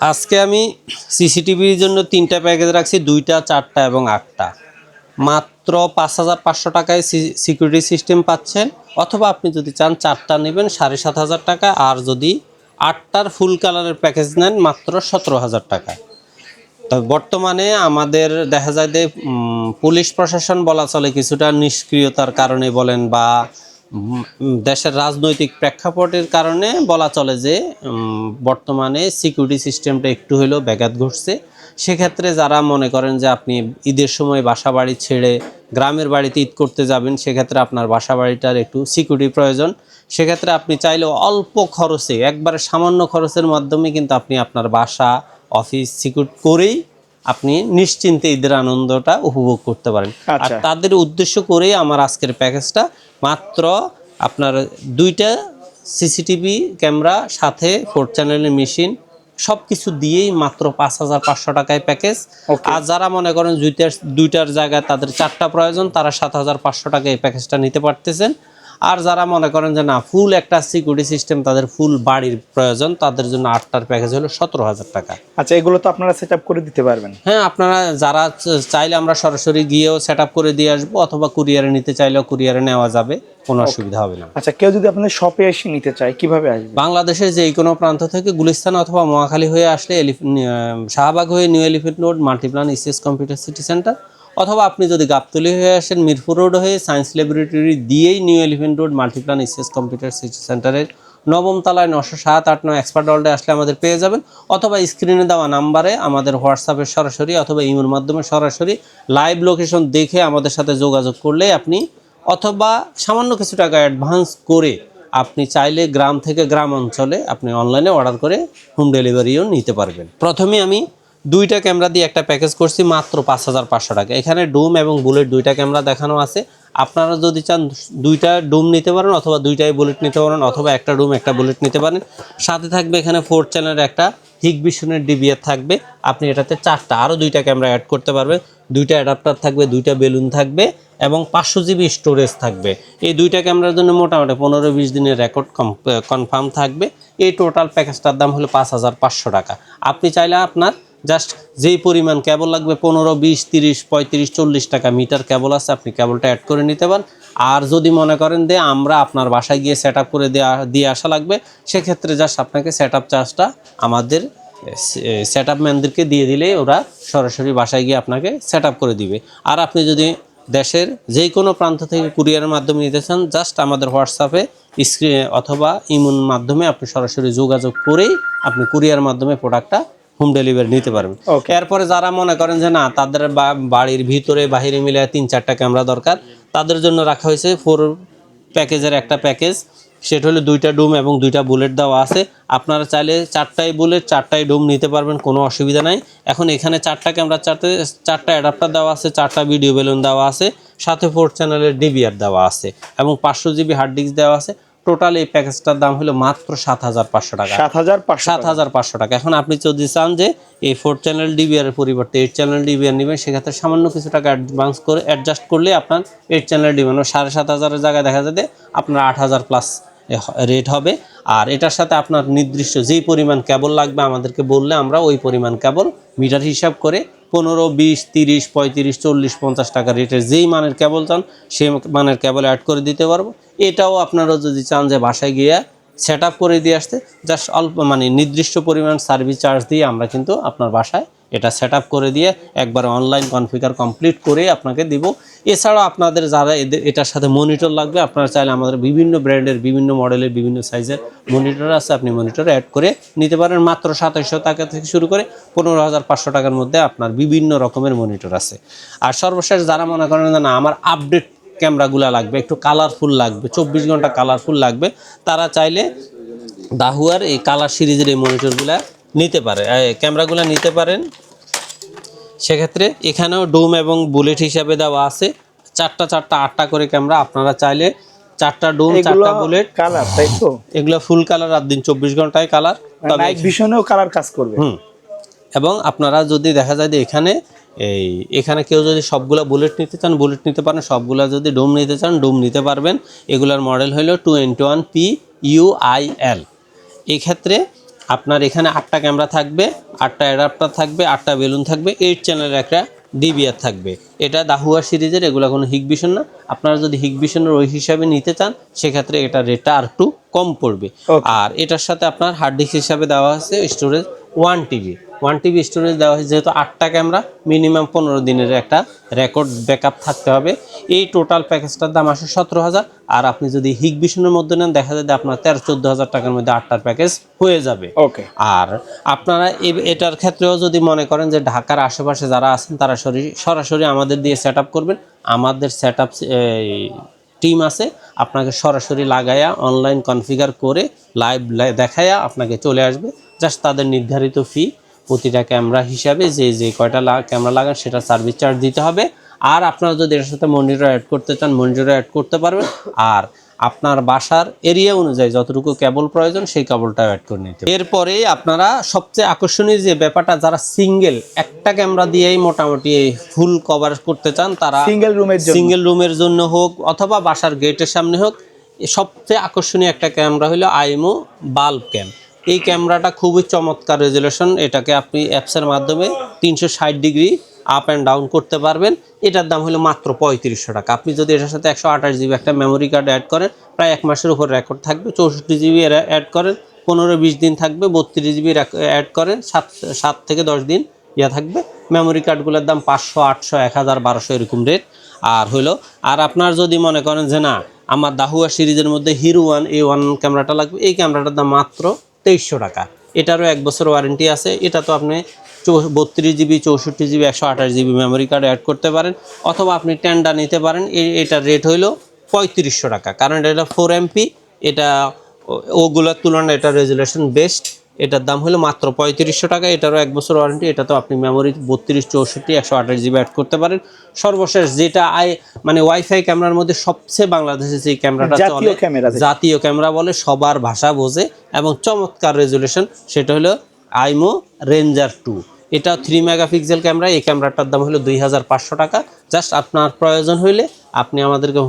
আজকে আমি সিসিটিভির জন্য তিনটা প্যাকেজ রাখছি, দুইটা, চারটা এবং আটটা। মাত্র পাঁচ হাজার পাঁচশো টাকায় সিকিউরিটি সিস্টেম পাচ্ছেন, অথবা আপনি যদি চান চারটা নেবেন, সাড়ে সাত হাজার টাকা, আর যদি আটটার ফুল কালারের প্যাকেজ নেন, মাত্র সতেরো হাজার টাকা। তবে বর্তমানে আমাদের দেখা যায় যে পুলিশ প্রশাসন বলা চলে, কিছুটা নিষ্ক্রিয়তার কারণে বলেন বা দেশের রাজনৈতিক প্রেক্ষাপটের কারণে বলা চলে যে বর্তমানে সিকিউরিটি সিস্টেমটা একটু হলেও ব্যাঘাত ঘটছে। সেক্ষেত্রে যারা মনে করেন যে আপনি ঈদের সময় বাসা বাড়ি ছেড়ে গ্রামের বাড়িতে ঈদ করতে যাবেন সেক্ষেত্রে আপনার বাসা বাড়িটার একটু সিকিউরিটি প্রয়োজন। সেক্ষেত্রে আপনি চাইলে অল্প খরচে একবারে সামান্য খরচের মাধ্যমে কিন্তু আপনি আপনার বাসা অফিস সিকিউর করেই আপনি নিশ্চিন্তে ঈদের আনন্দটা উপভোগ করতে পারেন। আর আচ্ছা। তাদের উদ্দেশ্য করেই আমার আজকের প্যাকেজটা মাত্র আপনার দুইটা সিসিটিভি ক্যামেরা সাথে ফোর চ্যানেলের মেশিন সব কিছু দিয়েই মাত্র পাঁচ হাজার পাঁচশো টাকায় প্যাকেজ. আর যারা মনে করেন দুইটার দুইটার জায়গায় তাদের চারটা প্রয়োজন তারা সাত হাজার পাঁচশো টাকায় এই প্যাকেজটা নিতে পারতেছেন আর যারা মনে করেন যে না ফুল একটা সিকিউরিটি সিস্টেম তাদের ফুল বাড়ির প্রয়োজন তাদের জন্য আটটার প্যাকেজ হলো সতেরো হাজার টাকা। আচ্ছা এগুলো তো আপনারা সেট করে দিতে পারবেন। হ্যাঁ আপনারা যারা চাইলে আমরা সরাসরি গিয়েও সেট আপ করে দিয়ে আসব অথবা কুরিয়ারে নিতে চাইলেও কুরিয়ারে নেওয়া যাবে কোনো অসুবিধা হবে না। আচ্ছা কেউ যদি আপনাদের শপে এসে নিতে চায় কীভাবে আসবে? বাংলাদেশের যে কোনো প্রান্ত থেকে গুলিস্তান অথবা মহাখালী হয়ে আসলে শাহবাগ হয়ে New Elephant Road Multiplan ECS Computer City Centre অথবা আপনি যদি গাবতলি হয়ে আসেন, মিরপুর রোড হয়ে সায়েন্স ল্যাবরেটরি দিয়েই New Elephant Road Multiplan ECS Computer City সেন্টারের নবম তলায় নশো সাত আট নয় এক্সপার্ট ওয়ার্ল্ডে আসলে আমাদের পেয়ে যাবেন। অথবা স্ক্রিনে দেওয়া নাম্বারে আমাদের হোয়াটসঅ্যাপে সরাসরি অথবা ইমের মাধ্যমে সরাসরি লাইভ লোকেশন দেখে আমাদের সাথে যোগাযোগ করলে আপনি অথবা সামান্য কিছু টাকা অ্যাডভান্স করে আপনি চাইলে গ্রাম থেকে গ্রাম অঞ্চলে আপনি অনলাইনে অর্ডার করে হোম ডেলিভারিও নিতে পারবেন। প্রথমে আমি দুইটা ক্যামেরা দিয়ে একটা প্যাকেজ করছি মাত্র পাঁচ হাজার পাঁচশো টাকা। এখানে ডুম এবং বুলেট দুইটা ক্যামেরা দেখানো আছে। আপনারা যদি চান দুইটা ডুম নিতে পারেন অথবা দুইটাই বুলেট নিতে পারেন অথবা একটা ডুম, একটা বুলেট নিতে পারেন। সাথে থাকবে এখানে ফোর চ্যানেলের একটা হিগবিশনের ডিবিআর থাকবে। আপনি এটাতে চারটা, আরও দুইটা ক্যামেরা অ্যাড করতে পারবেন। দুইটা অ্যাডাপ্টার থাকবে, দুইটা বেলুন থাকবে এবং পাঁচশো জিবি স্টোরেজ থাকবে। এই দুইটা ক্যামেরার জন্য মোটামুটি পনেরো বিশ দিনের রেকর্ড কনফার্ম থাকবে। এই টোটাল প্যাকেজটার দাম হলো পাঁচ হাজার পাঁচশো টাকা। আপনি চাইলে আপনার জাস্ট যেই পরিমাণ কেবল লাগবে পনেরো, বিশ, তিরিশ, পঁয়ত্রিশ, চল্লিশ টাকা মিটার কেবল আছে, আপনি কেবলটা অ্যাড করে নিতে পারেন। আর যদি মনে করেন যে আমরা আপনার বাসায় গিয়ে সেট করে দেওয়া দিয়ে আসা লাগবে, সেক্ষেত্রে জাস্ট আপনাকে সেট আপ চার্জটা আমাদের সেট আপ ম্যানদেরকে দিয়ে দিলেই ওরা সরাসরি বাসায় গিয়ে আপনাকে সেট করে দিবে। আর আপনি যদি দেশের যে কোনো প্রান্ত থেকে কুরিয়ারের মাধ্যমে নিতে চান জাস্ট আমাদের হোয়াটসঅ্যাপে স্ক্রিনে অথবা ইমুন মাধ্যমে আপনি সরাসরি যোগাযোগ করেই আপনি কুরিয়ার মাধ্যমে প্রোডাক্টটা হোম ডেলিভারি নিতে পারবেন. এরপরে যারা মনে করেন যে না তাদের বা- বাড়ির ভিতরে বাহিরে মিলে তিন চারটা ক্যামেরা দরকার তাদের জন্য রাখা হয়েছে ফোর প্যাকেজের একটা প্যাকেজ সেটা হলো দুইটা ডুম এবং দুইটা বুলেট দেওয়া আছে। আপনারা চাইলে চারটাই বুলেট চারটাই ডুম নিতে পারবেন কোনো অসুবিধা নাই। এখন এখানে চারটা ক্যামেরা চারটে চারটা অ্যাডাপ্টার দেওয়া আছে চারটা ভিডিও বেলুন দেওয়া আছে সাথে ফোর চ্যানেলের ডিবিআর দেওয়া আছে এবং পাঁচশো জিবি হার্ড ডিস্ক দেওয়া আছে। টোটাল এই প্যাকেজটার দাম হলো মাত্র সাত হাজার পাঁচশো টাকা। সাত হাজার সাত হাজার পাঁচশো টাকা। এখন আপনি যদি চান যে এই ফোর চ্যানেল ডিবিআর এর পরিবর্তে এইট চ্যানেল ডিবিআর নেবেন সেক্ষেত্রে সামান্য কিছু টাকা অ্যাডভান্স করে অ্যাডজাস্ট করলে আপনার এইট চ্যানেল ডিবিআর সাড়ে সাত হাজারের জায়গায় দেখা যাবে আপনার আট হাজার প্লাস রেট হবে। আর এটার সাথে আপনার নির্দিষ্ট যেই পরিমাণ কেবল লাগবে আমাদেরকে বললে আমরা ওই পরিমাণ কেবল মিটার হিসাব করে পনেরো, বিশ, তিরিশ, পঁয়ত্রিশ, চল্লিশ, পঞ্চাশ টাকা রেটের যেই মানের কেবল চান সেই মানের কেবল অ্যাড করে দিতে পারব। এটাও আপনারা যদি চান যে বাসায় গিয়ে সেট করে দিয়ে আসতে জাস্ট অল্প মানে নির্দিষ্ট পরিমাণ সার্ভিস চার্জ দিয়ে আমরা কিন্তু আপনার বাসায় এটা সেট করে দিয়ে একবার অনলাইন কনফিগার কমপ্লিট করে আপনাকে দিব। এছাড়াও আপনাদের যারা এদের এটার সাথে মনিটর লাগবে, আপনারা চাইলে আমাদের বিভিন্ন ব্র্যান্ডের বিভিন্ন মডেলের বিভিন্ন সাইজের মনিটর আছে, আপনি মনিটর অ্যাড করে নিতে পারেন। মাত্র সাতাইশশো টাকা থেকে শুরু করে পনেরো হাজার পাঁচশো টাকার মধ্যে আপনার বিভিন্ন রকমের মনিটর আছে। আর সর্বশেষ যারা মনে করেন না, আমার আপডেট ক্যামেরাগুলো লাগবে, একটু কালারফুল লাগবে, চব্বিশ ঘণ্টা কালারফুল লাগবে, তারা চাইলে দাহুয়ার এই কালার সিরিজের এই মনিটরগুলো নিতে পারে ক্যামেরাগুলো নিতে পারেন। সেক্ষেত্রে এখানেও ডুম এবং বুলেট হিসাবে দেওয়া আছে। চারটা চারটা আটটা করে ক্যামেরা আপনারা চাইলে চারটা ডুম চারটা বুলেট। কালার তাই তো? এগুলো ফুল কালার রাত দিন চব্বিশ ঘন্টায় কালার নাইট ভিশনেও কালার কাজ করবে। হুম। এবং আপনারা যদি দেখা যায় যে এখানে এই এখানে কেউ যদি সবগুলা বুলেট নিতে চান বুলেট নিতে পারেন সবগুলা যদি ডোম নিতে চান ডোম নিতে পারবেন। এগুলার মডেল হলো two into one P U I L এক্ষেত্রে আপনার এখানে আটটা ক্যামেরা থাকবে, আটটা অ্যাডাপ্টার থাকবে, আটটা বেলুন থাকবে এইট চ্যানেলের একটা ডিবিআর থাকবে। এটা দাহুয়া সিরিজের এগুলো কোনো হিগ ভিশন না। আপনারা যদি হিগ ভিশনের ওই হিসাবে নিতে চান সেক্ষেত্রে এটা রেটটা আর একটু কম পড়বে। আর এটার সাথে আপনার হার্ড ডিস্ক হিসাবে দেওয়া আছে storage one TB one TB storage দেওয়া হয়েছে যেহেতু আটটা ক্যামেরা মিনিমাম পনেরো দিনের একটা রেকর্ড ব্যাকআপ থাকতে হবে। এই টোটাল প্যাকেজটার দাম আসে সতেরো হাজার আর আপনি যদি হিগ ভিশনের মধ্যে নেন দেখা যায় যে আপনার তেরো চোদ্দ হাজার টাকার মধ্যে আটটার প্যাকেজ হয়ে যাবে। ওকে আর আপনারা এটার ক্ষেত্রেও যদি মনে করেন যে ঢাকার আশেপাশে যারা আছেন তারা সরি- সরাসরি আমাদের দিয়ে সেট করবেন। আমাদের সেট টিম আছে, আপনাকে সরাসরি লাগায়া অনলাইন কনফিগার করে লাইভ দেখায়া আপনাকে চলে আসবে। জাস্ট তাদের নির্ধারিত ফি প্রতিটা ক্যামেরা হিসাবে যে যে কয়টা ক্যামেরা লাগান সেটা সার্ভিস চার্জ দিতে হবে। আর আপনারা যদি এর সাথে মনিটর অ্যাড করতে চান, মনিটর অ্যাড করতে পারবেন। আর আপনার বাসার এরিয়া অনুযায়ী যতটুকু কেবল প্রয়োজন সেই কেবলটা অ্যাড করে নিতে। এরপরে আপনারা সবচেয়ে আকর্ষণীয় যে ব্যাপারটা যারা সিঙ্গেল একটা ক্যামেরা দিয়েই মোটামুটি ফুল কভার করতে চান তারা সিঙ্গেল রুমের সিঙ্গেল রুমের জন্য হোক অথবা বাসার গেটের সামনে হোক সবচেয়ে আকর্ষণীয় একটা ক্যামেরা হলো আইমো বাল্ব ক্যাম এই ক্যামেরাটা খুবই চমৎকার রেজুলেশন এটাকে আপনি অ্যাপসের মাধ্যমে তিনশো ষাট ডিগ্রি আপ অ্যান্ড ডাউন করতে পারবেন। এটার দাম হলো মাত্র পঁয়ত্রিশশো টাকা। আপনি যদি এটার সাথে একশো আঠাশ জিবি একটা মেমোরি কার্ড অ্যাড করেন, প্রায় এক মাসের উপর রেকর্ড থাকবে। চৌষট্টি জিবি অ্যাড করেন, পনেরো বিশ দিন থাকবে। বত্রিশ জিবি অ্যাড করেন, সাত সাত থেকে দশ দিন ইয়া থাকবে। মেমোরি কার্ডগুলোর দাম পাঁচশো, আটশো, এক হাজার, বারোশো এরকম রেট আর হলো, আর আপনার যদি মনে করেন যে না, আমার দাহুয়া সিরিজের মধ্যে হিরো ওয়ান এ ওয়ান ক্যামেরাটা লাগবে, এই ক্যামেরাটার দাম মাত্র তেইশশো টাকা। এটারও এক বছর ওয়ারেন্টি আছে। এটা তো আপনি বত্রিশ জিবি চৌষট্টি জিবি একশো আঠাশ জিবি মেমোরি কার্ড অ্যাড করতে পারেন অথবা আপনি টেন্ডার নিতে পারেন। এটার রেট হইল পঁয়ত্রিশশো টাকা কারণ এটা ফোর এমপি এটা ওগুলোর তুলনায় এটা রেজুলেশন বেস্ট এটার দাম হলো মাত্র পঁয়ত্রিশশো টাকা এটারও এক বছর ওয়ারেন্টি এটা তো আপনি মেমোরি বত্রিশ চৌষট্টি একশো আঠাশ জিবি অ্যাড করতে পারেন। সর্বশেষ যেটা আই মানে ওয়াইফাই ক্যামেরার মধ্যে সবচেয়ে বাংলাদেশে যে ক্যামেরাটা জাতীয় চলে ক্যামেরা জাতীয় ক্যামেরা বলে সবার ভাষা বোঝে এবং চমৎকার রেজুলেশন সেটা হলো আইমো রেঞ্জার টু এটা থ্রি মেগাপিক্সেল ক্যামেরা এই ক্যামেরাটার দাম হলো দুই হাজার পাঁচশো টাকা। জাস্ট আপনার প্রয়োজন হইলে আপনি আমাদেরকে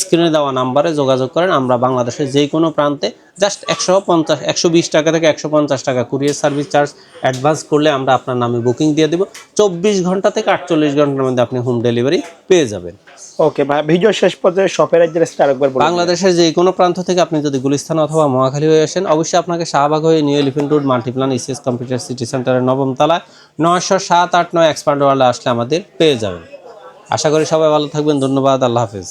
স্ক্রিনে দেওয়া নাম্বারে যোগাযোগ করেন। আমরা বাংলাদেশের যে কোনো প্রান্তে জাস্ট একশো পঞ্চাশ, একশো বিশ টাকা থেকে একশো পঞ্চাশ টাকা কুরিয়ার সার্ভিস চার্জ অ্যাডভান্স করলে আমরা আপনার নামে বুকিং দিয়ে দেবো। চব্বিশ ঘণ্টা থেকে আটচল্লিশ ঘণ্টার মধ্যে আপনি হোম ডেলিভারি পেয়ে যাবেন। ওকে ভাই, ভিডিও শেষ পর্যায়ে শপের অ্যাড্রেসটা আরেকবার বলুন বাংলাদেশের যে কোনো প্রান্ত থেকে আপনি যদি গুলিস্তান অথবা মহাখালী হয়ে আসেন, অবশ্যই আপনাকে শাহবাগ হয়ে New Elephant Road Multiplan ECS Computer City সেন্টারের নবম তলায় নয়শো সাত আট নয় এক্সপান্ড ওয়ার্ল্ডে আসলে আমাদের পেয়ে যাবেন। আশা করি সবাই ভালো থাকবেন। ধন্যবাদ। আল্লাহ হাফেজ।